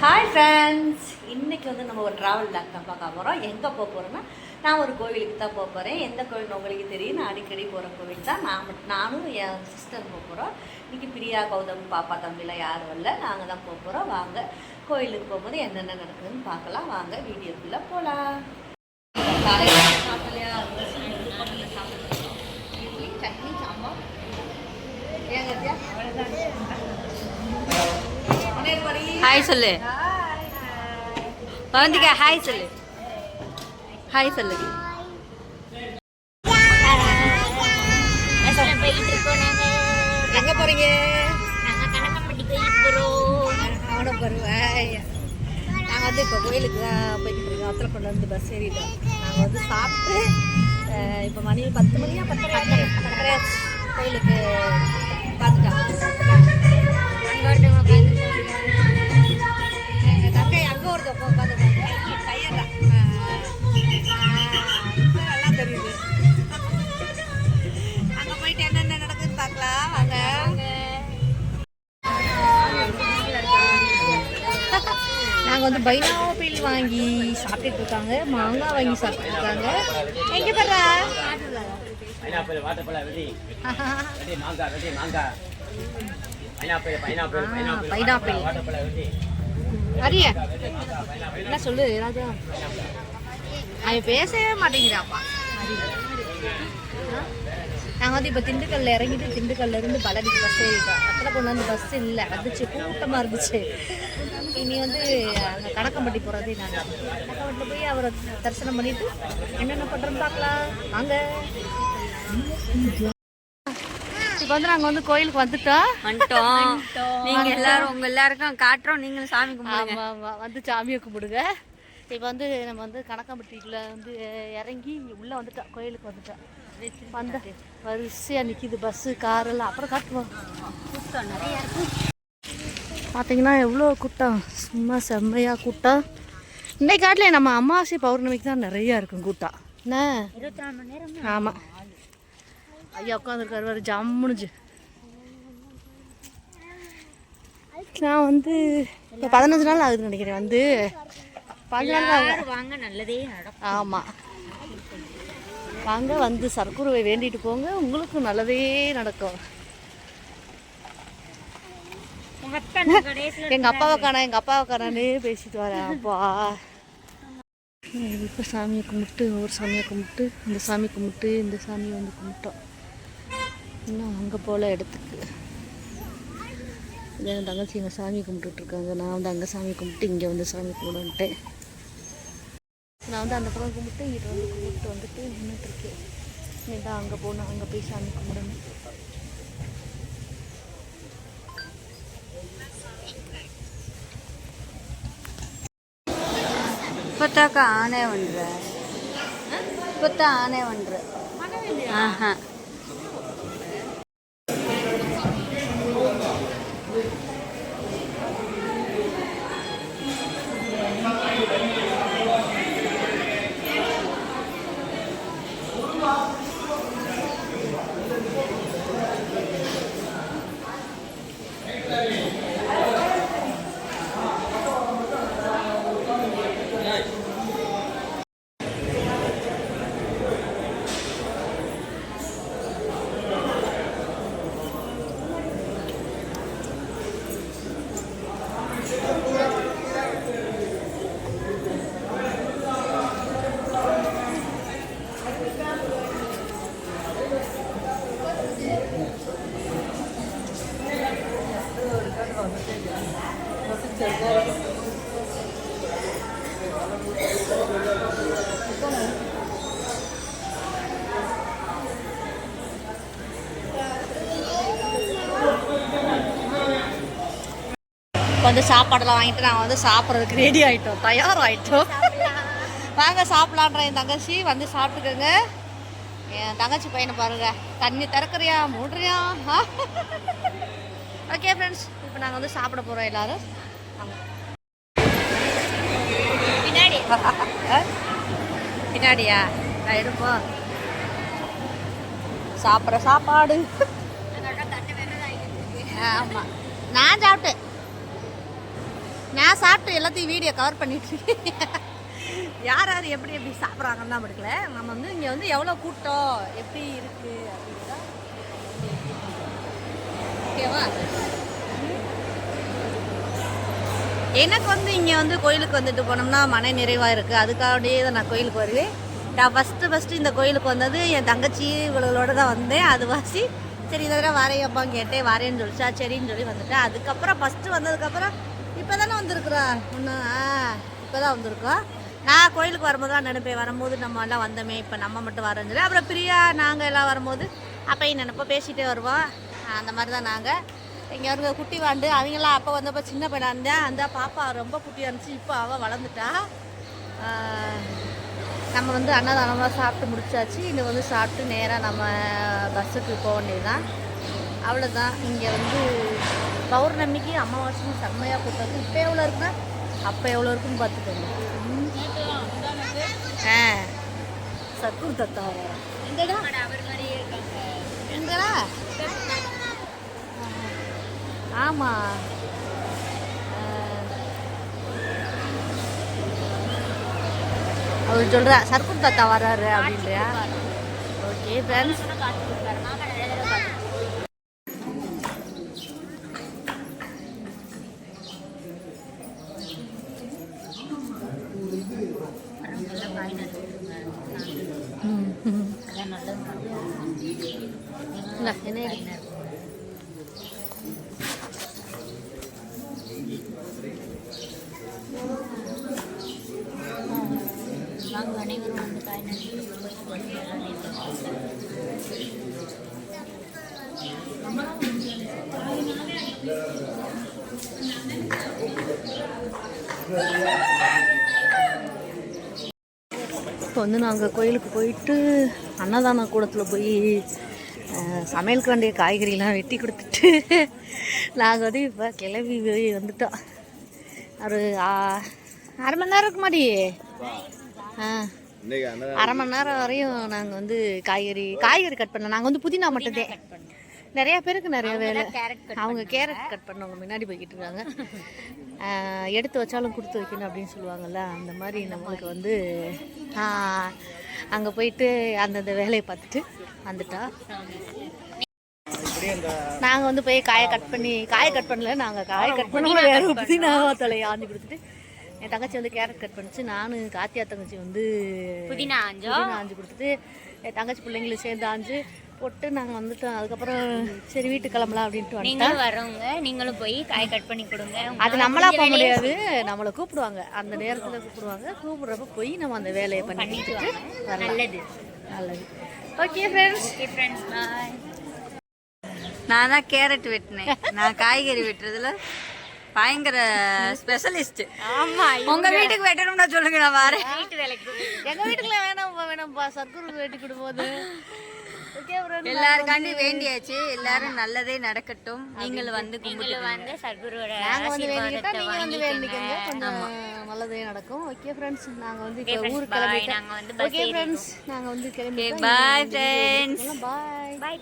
Hi friends இன்னைக்கு வந்து நம்ம ஒரு ட்ராவல் டாக் தான் பார்க்க போகிறோம் எங்கே போக போகிறோன்னா நான் ஒரு கோவிலுக்கு தான் போக போகிறேன் எந்த கோவில் உங்களுக்கு தெரியும் நான் அடிக்கடி போகிற கோவில் தான். நான் நானும் என் சிஸ்டர் போக போகிறோம் இன்னைக்கு பிரியா கௌதம் பாப்பா தம்பிலாம் யாரும் இல்லை. நாங்கள் தான் போக போகிறோம் வாங்க கோயிலுக்கு போகும்போது என்னென்ன நடக்குதுன்னு பார்க்கலாம். வாங்க வீடியோக்குள்ளே போகலாம் காலையில் சாப்பிடலையா? ஹாய் சொல்லு. வந்துக்க ஹாய் சொல்லு. ஹாய் சொல்லு. எங்க போறீங்க? அவனை பருவாய் நாங்கள் வந்து இப்போ கோயிலுக்கு தான் போய்கிட்டு இருக்கோம். அத்தனை கொண்டு வந்து பஸ் ஏறிட்டோம். நாங்கள் வந்து சாப்பிட்டு இப்போ மணி பத்து மணியா பத்தரை பத்தரை ஆச்சு. கோயிலுக்கு பார்த்துட்டோம். நாங்கள் வந்து பைனாப்பிள் வாங்கி சாப்பிட்டுட்டு இருக்காங்க மாங்காய் வாங்கி சாப்பிட்டு இருக்காங்க எங்க போடுறா பைனாப்பிள் வாட்டப்பழம் ரெடி ரெடி மாங்காய் ரெடி மாங்காய் பைனாப்பிள் பைனாப்பிள் பைனாப்பிள் பைனாப்பிள் வாட்டப்பழம் ரெடி அரிய. என்ன சொல்லு ராஜா அவன் பேசவே மாட்டேங்கிறாப்பா. நாங்கள் வந்து இப்போ திண்டுக்கல்ல இறங்கிட்டு திண்டுக்கல்ல இருந்து பலடிக்கு பஸ் ஏறிட்டோம். அத்தனை கொண்டு வந்து பஸ் இல்லை வந்துச்சு. கூட்டமாக இருந்துச்சு. இனி வந்து அங்கே கணக்கம்பட்டி போகிறதே நாங்கள் கணக்கம்பட்டியில் போய் அவரை தரிசனம் பண்ணிட்டு என்னென்ன பண்ணுறோன்னு பார்க்கலாம். வாங்க. இப்போ வந்து நாங்கள் வந்து கோயிலுக்கு வந்துட்டோம். வந்துட்டோம். நீங்க எல்லாரும் உங்க எல்லாருக்கும் காட்டுறோம். நீங்களும் சாமி கும்பிடுங்க. ஆமாம் ஆமாம் வந்து சாமியை கும்பிடுங்க. இப்போ வந்து நம்ம வந்து கணக்கம்பட்டியில் வந்து இறங்கி உள்ளே வந்துட்டோம். கோயிலுக்கு வந்துட்டோம். வந்த வரிசையாக நிற்கிது பஸ்ஸு காரெல்லாம் அப்புறம் காட்டுவோம். பார்த்தீங்கன்னா எவ்வளோ கூட்டம். சும்மா செம்மையாக கூட்டம். இன்னைக்கு காட்டில் நம்ம அமாவாசை பௌர்ணமிக்கு தான் நிறையா இருக்கும் கூட்டம். என்ன? இருபத்தி நாலு மணி நேரம் ஆமாம் ஐயா உட்காந்துருக்காரு வேறு ஜம்முனுச்சு நான் வந்து இப்போ பதினஞ்சு நாள் ஆகுதுன்னு நினைக்கிறேன் வந்து வாங்க நல்லதே நடக்கும். ஆமாம் வாங்க வந்து சர்க்குருவை வேண்டிட்டு போங்க உங்களுக்கும் நல்லதே நடக்கும். எங்கள் அப்பாவை காணா எங்கள் அப்பாவை காணானே பேசிட்டு வரேன் அப்பா. இப்போ சாமியை கும்பிட்டு ஒவ்வொரு சாமியை கும்பிட்டு இந்த சாமி கும்பிட்டு இந்த சாமியை வந்து கும்பிட்டோம். இன்னும் அங்கே போல இடத்துக்கு. இது என் தங்கச்சி இங்கே சாமி கும்பிட்டுட்ருக்காங்க நான் வந்து அங்கே சாமி கும்பிட்டு இங்கே வந்து சாமி கும்பிடுன்ட்டேன் நான் வந்து அந்த பக்கம் கும்பிட்டு இங்கிட்ட வந்து கும்பிட்டு வந்துட்டு நின்றுட்டுருக்கேன் நீ தான் அங்கே போகணும் அங்கே போய் சாமி கும்பிடணும். இப்போத்தாக்கா ஆனே பண்ற இப்போத்தான் ஆனே பண்ற ஆஹா. வந்து சாப்பாடெல்லாம் வாங்கிட்டு நாங்கள் வந்து சாப்பிட்றதுக்கு ரெடி ஆகிட்டோம் தயாராகிட்டோம் வாங்க சாப்பிட்லான்ற என் தங்கச்சி வந்து சாப்பிட்டுக்கோங்க. என் தங்கச்சி பையனை பாருங்க. தண்ணி திறக்கறியா மூடுறியா? ஓகே ஃப்ரெண்ட்ஸ் இப்போ நாங்கள் வந்து சாப்பிட போகிறோம் எல்லாரும். பின்னாடி. பின்னாடியா? நான் இருப்போம் சாப்பிட்ற சாப்பாடு. ஆமாம் நான் சாப்பிட்டேன். நான் சாப்பிட்டு எல்லாத்தையும் வீடியோ கவர் பண்ணிட்டு யார் யார் எப்படி எப்படி சாப்பிட்றாங்கன்னு தான் எடுக்கல நம்ம வந்து இங்கே வந்து எவ்வளோ கூட்டம் எப்படி இருக்கு அப்படிங்கிறத ஓகேவா? எனக்கு வந்து இங்கே வந்து கோயிலுக்கு வந்துட்டு போனோம்னா மன நிறைவாக இருக்குது அதுக்காகவே தான் நான் கோயிலுக்கு வருவேன். நான் ஃபஸ்ட்டு ஃபஸ்ட்டு இந்த கோயிலுக்கு வந்தது என் தங்கச்சி இவளோட தான் வந்தேன் அது வாசி சரி இதை தடவை வாரையப்பா கேட்டேன் வாரேன்னு சொல்லிச்சா சரின்னு சொல்லி வந்துட்டேன். அதுக்கப்புறம் ஃபஸ்ட்டு வந்ததுக்கப்புறம் இப்போ தானே வந்திருக்குறா? ஒன்று ஆ இப்போ தான் வந்திருக்கோம் நான் கோயிலுக்கு வரும்போது தான் நினைப்பேன் வரும்போது நம்ம எல்லாம் வந்தோமே இப்போ நம்ம மட்டும் வரோம் சொல்லி. அப்புறம் பிரியா நாங்கள் எல்லாம் வரும்போது அப்பையும் நினைப்போம் பேசிகிட்டே வருவோம். அந்த மாதிரி தான் நாங்கள் இங்கே இருக்க குட்டி வாண்டு அவங்களாம் அப்போ வந்தப்போ சின்ன பையனாக இருந்தேன் அந்த பாப்பா ரொம்ப குட்டியாக இருந்துச்சு இப்போ அவள் வளர்ந்துட்டா. நம்ம வந்து அன்னதானமாக சாப்பிட்டு முடிச்சாச்சு. இங்கே வந்து சாப்பிட்டு நேராக நம்ம பஸ்ஸுக்கு போக வேண்டியது தான் அவ்வளோதான் இங்கே வந்து பௌர்ணமிக்கு அமாவாசையும் செம்மையாக கூட்டம் இப்போ எவ்வளோ இருக்குன்னா அப்போ எவ்வளோ இருக்குன்னு பார்த்துக்கோங்க. ஆ. சத்குரு தத்தா. எங்கடா? எங்கடா? ஆமா. அவர் சொல்றா சர்க்குர் தாத்தா வர்றாரு அப்படின்றியா? ஓகே ஃப்ரெண்ட்ஸ் என்ன எடு. வாங்க அனைவரும் வந்து காய் நட்டு போய் எல்லாம் இப்போ வந்து நாங்கள் கோயிலுக்கு போயிட்டு அன்னதான கூடத்தில் போய் அஹ், சமையலுக்கு வேண்டிய காய்கறிலாம் வெட்டி கொடுத்துட்டு நாங்கள் வந்து இப்போ கிளம்பி போய் வந்துட்டோம். ஒரு அரை மணி நேரம் இருக்கு மாடி. ஆ அரை மணி நேரம் வரையும் நாங்கள் வந்து காய்கறி காய்கறி கட் பண்ணல நாங்கள் வந்து புதினா மட்டும்தே நிறைய பேருக்கு நிறைய வேலை. அவங்க கேரட் கட் பண்ணவங்க முன்னாடி போய்கிட்டு இருக்காங்க. எடுத்து வச்சாலும் கொடுத்து வைக்கணும் அப்படின்னு சொல்லுவாங்கல்ல அந்த மாதிரி நம்மளுக்கு வந்து அங்கே போயிட்டு அந்தந்த வேலையை பார்த்துட்டு வந்துட்டா. நாங்கள் வந்து போய் காயை கட் பண்ணி காயை கட் பண்ணல நாங்கள் காயை கட் பண்ணி வேற புதினா தலையை ஆஞ்சு கொடுத்துட்டு என் தங்கச்சி வந்து கேரட் கட் பண்ணிச்சு. நானும் காத்தியா தங்கச்சி வந்து புதினா ஆஞ்சோ. புதினா ஆஞ்சு கொடுத்துட்டு என் தங்கச்சி பிள்ளைங்களும் சேர்ந்து ஆஞ்சு போட்டு நாங்கள் வந்துட்டோம். அதுக்கப்புறம் சரி வீட்டுக்கு கிளம்பலாம் அப்படின்ட்டு நீங்களும் வரவங்க நீங்களும் போய் காய் கட் பண்ணி கொடுங்க. அது நம்மளா போக முடியாது. நம்மளை கூப்பிடுவாங்க. அந்த நேரத்தில் கூப்பிடுவாங்க. கூப்பிடுறப்ப போய் நம்ம அந்த வேலையை பண்ணிட்டு நல்லது. நல்லது. Okay friends okay friends bye நான் தான் கேரட் வெட்டினேன். நான் காய்கறி வெட்டுறதுல பயங்கர ஸ்பெஷலிஸ்ட் ஆமா உங்க வீட்டுக்கு வெட்டணும்னா சொல்லுங்க நான் வரேன். வீட்டு வேலைக்கு எங்க வீட்டுக்குள்ள வேணாம் வேணாம்ப்பா. சர்க்குரு வெட்டி கொடுப்போது ஃப்ரெண்ட்ஸ் எல்லாருக்காண்டி வேண்டியாச்சு. எல்லாரும் நல்லதே நடக்கட்டும். நீங்கள் வந்து நீங்களும் வந்து சர்க்குருவோட நாங்கள் வந்து வேண்டிக்கிட்டா நீங்கள் வந்து வேண்டிக்கங்க. கொஞ்சம் நல்லதே நடக்கும். ஓகே ஃப்ரெண்ட்ஸ் நாங்கள் வந்து ஊருக்கு. கிளம்பிட்டோம். நாங்க வந்து ஓகே ஃப்ரெண்ட்ஸ் நாங்கள் வந்து கிளம்பி பாய் ஃப்ரெண்ட்ஸ் பாய் பாய்